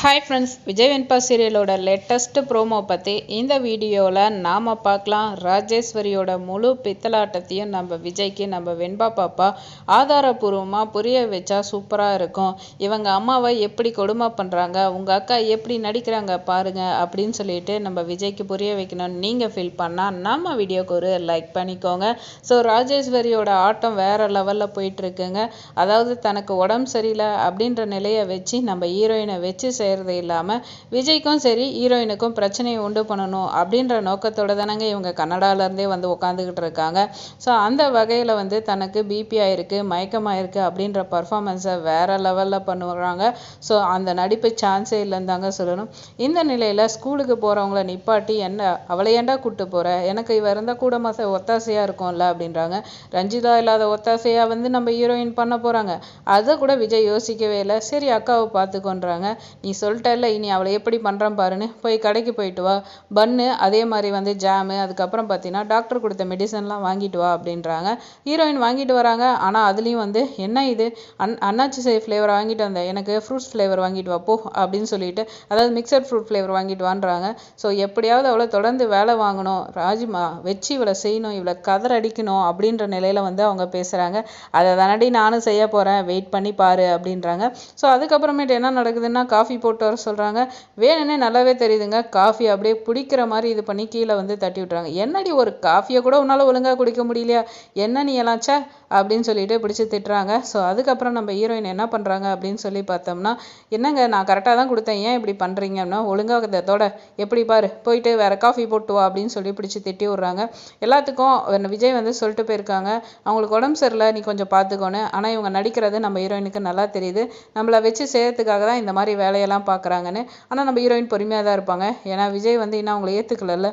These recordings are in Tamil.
ஹாய் ஃப்ரெண்ட்ஸ் விஜய் வெண்பா சீரியலோட லேட்டஸ்ட் ப்ரோமோ பற்றி இந்த வீடியோவில் நாம் பார்க்கலாம். ராஜேஸ்வரியோட முழு பித்தலாட்டத்தையும் நம்ம விஜய்க்கு நம்ம வெண்பா பாப்பா ஆதாரபூர்வமாக புரிய வச்சா சூப்பராக இருக்கும். இவங்க அம்மாவை எப்படி கொடுமை பண்ணுறாங்க உங்கள் அக்கா எப்படி நடிக்கிறாங்க பாருங்க அப்படின்னு சொல்லிட்டு நம்ம விஜய்க்கு புரிய வைக்கணும்னு நீங்கள் ஃபீல் பண்ணால் நம்ம வீடியோக்கு ஒரு லைக் பண்ணிக்கோங்க. ஸோ ராஜேஸ்வரியோட ஆட்டம் வேறு லெவலில் போயிட்டுருக்குங்க அதாவது தனக்கு உடம்பு சரியில்லை அப்படின்ற நிலையை வச்சு நம்ம ஹீரோயினை வச்சு செய்கிறது இல்லாமல் விஜய்க்கும் சரி ஹீரோயினுக்கும் பிரச்சனையை உண்டு பண்ணணும் அப்படின்ற நோக்கத்தோடு தானங்க இவங்க கன்னடாலேருந்தே வந்து உட்காந்துக்கிட்டு இருக்காங்க. ஸோ அந்த வகையில் வந்து தனக்கு பிபி ஆயிருக்கு மயக்கமாயிருக்கு அப்படின்ற பர்ஃபார்மன்ஸை வேற லெவலில் பண்ணுறாங்க. ஸோ அந்த நடிப்பு சான்ஸே இல்லைன்னு தாங்க சொல்லணும். இந்த நிலையில் ஸ்கூலுக்கு போகிறவங்கள நிப்பாட்டி என்ன அவளை ஏண்டா கூப்பிட்டு போகிற எனக்கு இவ இருந்தால் கூட மாச ஒத்தாசையாக இருக்கும்ல அப்படின்றாங்க. ரஞ்சிதா இல்லாத ஒத்தாசையாக வந்து நம்ம ஹீரோயின் பண்ண போகிறாங்க அதை கூட விஜய் யோசிக்கவே இல்லை. சரி அக்காவை பார்த்துக்கோன்றாங்க நீ சொல்லிட்டல இனி அவளை எப்படி பண்ணுறான் பாருன்னு. போய் கடைக்கு போயிட்டு வா. பன்னு அதே மாதிரி வந்து ஜாமு அதுக்கப்புறம் பார்த்தீங்கன்னா டாக்டர் கொடுத்த மெடிசன்லாம் வாங்கிட்டு வா அப்படின்றாங்க. ஹீரோயின் வாங்கிட்டு வராங்க. ஆனால் அதுலேயும் வந்து என்ன இது? அன் அன்னாச்சி சை ஃப்ளேவர் வாங்கிட்டு வந்தேன் எனக்கு ஃப்ரூட்ஸ் ஃப்ளேவர் வாங்கிட்டு வா போ அப்படின்னு சொல்லிட்டு அதாவது மிக்சர் ஃப்ரூட் ஃப்ளேவர் வாங்கிட்டு வான்றாங்க. ஸோ எப்படியாவது அவளை தொடர்ந்து வேலை வாங்கணும். ராஜ்மா வச்சு இவளை செய்யணும் இவளை கதர் அடிக்கணும் அப்படின்ற நிலையில் வந்து அவங்க பேசுகிறாங்க அதை தானடி நானும் செய்ய போகிறேன் வெயிட் பண்ணி பாரு அப்படின்றாங்க. ஸோ அதுக்கப்புறமேட்டு என்ன நடக்குதுன்னா காஃபி போட்டு வர சொல்கிறாங்க வேணும்னே நல்லாவே தெரியுதுங்க. காஃபி அப்படியே பிடிக்கிற மாதிரி இது பண்ணி கீழே வந்து தட்டி விட்றாங்க என்னடி ஒரு காஃபியை கூட உன்னால் ஒழுங்காக குடிக்க முடியலையா? என்ன நீ எல்லாம் சே அப்படின்னு சொல்லிட்டு பிடிச்சி திட்டுறாங்க. ஸோ அதுக்கப்புறம் நம்ம ஹீரோயின் என்ன பண்ணுறாங்க அப்படின்னு சொல்லி பார்த்தோம்னா என்னங்க நான் கரெக்டாக தான் கொடுத்தேன். ஏன் இப்படி பண்ணுறீங்கன்னா ஒழுங்காக இதோட எப்படி பாரு போயிட்டு வேற காஃபி போட்டு வா அப்படின்னு சொல்லி பிடிச்சி திட்டி விட்றாங்க. எல்லாத்துக்கும் விஜய் வந்து சொல்லிட்டு போயிருக்காங்க. அவங்களுக்கு உடம்பு சரியில்லை நீ கொஞ்சம் பார்த்துக்கோன்னு. ஆனால் இவங்க நடிக்கிறது நம்ம ஹீரோயினுக்கு நல்லா தெரியுது. நம்மளை வச்சு செய்யறதுக்காக தான் இந்த மாதிரி வேலையெல்லாம் பார்க்குறாங்கன்னு. ஆனால் நம்ம ஹீரோயின் பொறுமையாக தான் இருப்பாங்க. ஏன்னா விஜய் வந்து இன்னும் அவங்களை ஏற்றுக்கலல்ல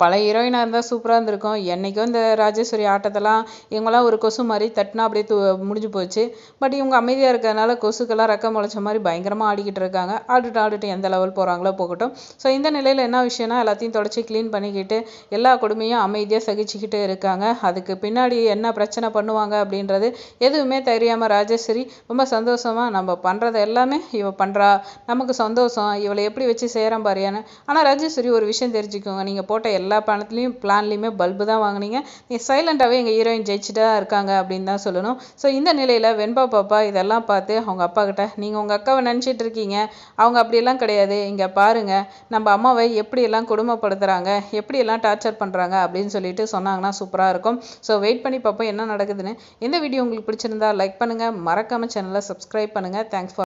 பல ஹீரோயினாக இருந்தால் சூப்பராக இருந்திருக்கும். என்றைக்கும் இந்த ராஜேஸ்வரி ஆட்டத்தெல்லாம் இவங்களாம் ஒரு கொசு மாதிரி தட்டினா அப்படியே து முடிஞ்சு போச்சு. பட் இவங்க அமைதியாக இருக்கிறதுனால கொசுக்கெல்லாம் ரெக்கம் முளைச்ச மாதிரி பயங்கரமாக ஆடிக்கிட்டு இருக்காங்க. ஆடிட்டு ஆடிட்டு எந்த லெவல் போகிறாங்களோ போகட்டும். ஸோ இந்த நிலையில் என்ன விஷயம்னா எல்லாத்தையும் தொடச்சி க்ளீன் பண்ணிக்கிட்டு எல்லா கொடுமையும் அமைதியாக சகிச்சுக்கிட்டு இருக்காங்க. அதுக்கு பின்னாடி என்ன பிரச்சனை பண்ணுவாங்க அப்படின்றது எதுவுமே தெரியாமல் ராஜேஸ்வரி ரொம்ப சந்தோஷமாக நம்ம பண்ணுறது எல்லாமே இவ பண்ணுறா நமக்கு சந்தோஷம். இவளை எப்படி வச்சு செய்கிறோம் பாரியான்னு ஆனால் ராஜேஸ்வரி ஒரு விஷயம் தெரிஞ்சுக்கோங்க. நீங்கள் போட்ட போட்ட எல்லா பணத்துலேயும் பிளான்லேயுமே பல்பு தான் வாங்கினீங்க. நீ சைலண்டாகவே எங்கள் ஹீரோயின் ஜெயிச்சுட்டு தான் இருக்காங்க அப்படின்னு தான் சொல்லணும். ஸோ இந்த நிலையில் வெண்பா பாப்பா இதெல்லாம் பார்த்து அவங்க அப்பா கிட்ட நீங்கள் உங்கள் அக்காவை நினச்சிட்டு இருக்கீங்க. அவங்க அப்படியெல்லாம் கிடையாது. இங்கே பாருங்கள் நம்ம அம்மாவை எப்படியெல்லாம் கொடுமைப்படுத்துகிறாங்க எப்படியெல்லாம் டார்ச்சர் பண்ணுறாங்க அப்படின்னு சொல்லிட்டு சொன்னாங்கன்னா சூப்பராக இருக்கும். ஸோ வெயிட் பண்ணி பார்ப்போம் என்ன நடக்குதுன்னு. இந்த வீடியோ உங்களுக்கு பிடிச்சிருந்தா லைக் பண்ணுங்கள் மறக்காமல் சேனலை சப்ஸ்கிரைப் பண்ணுங்கள் தேங்க்ஸ் ஃபார்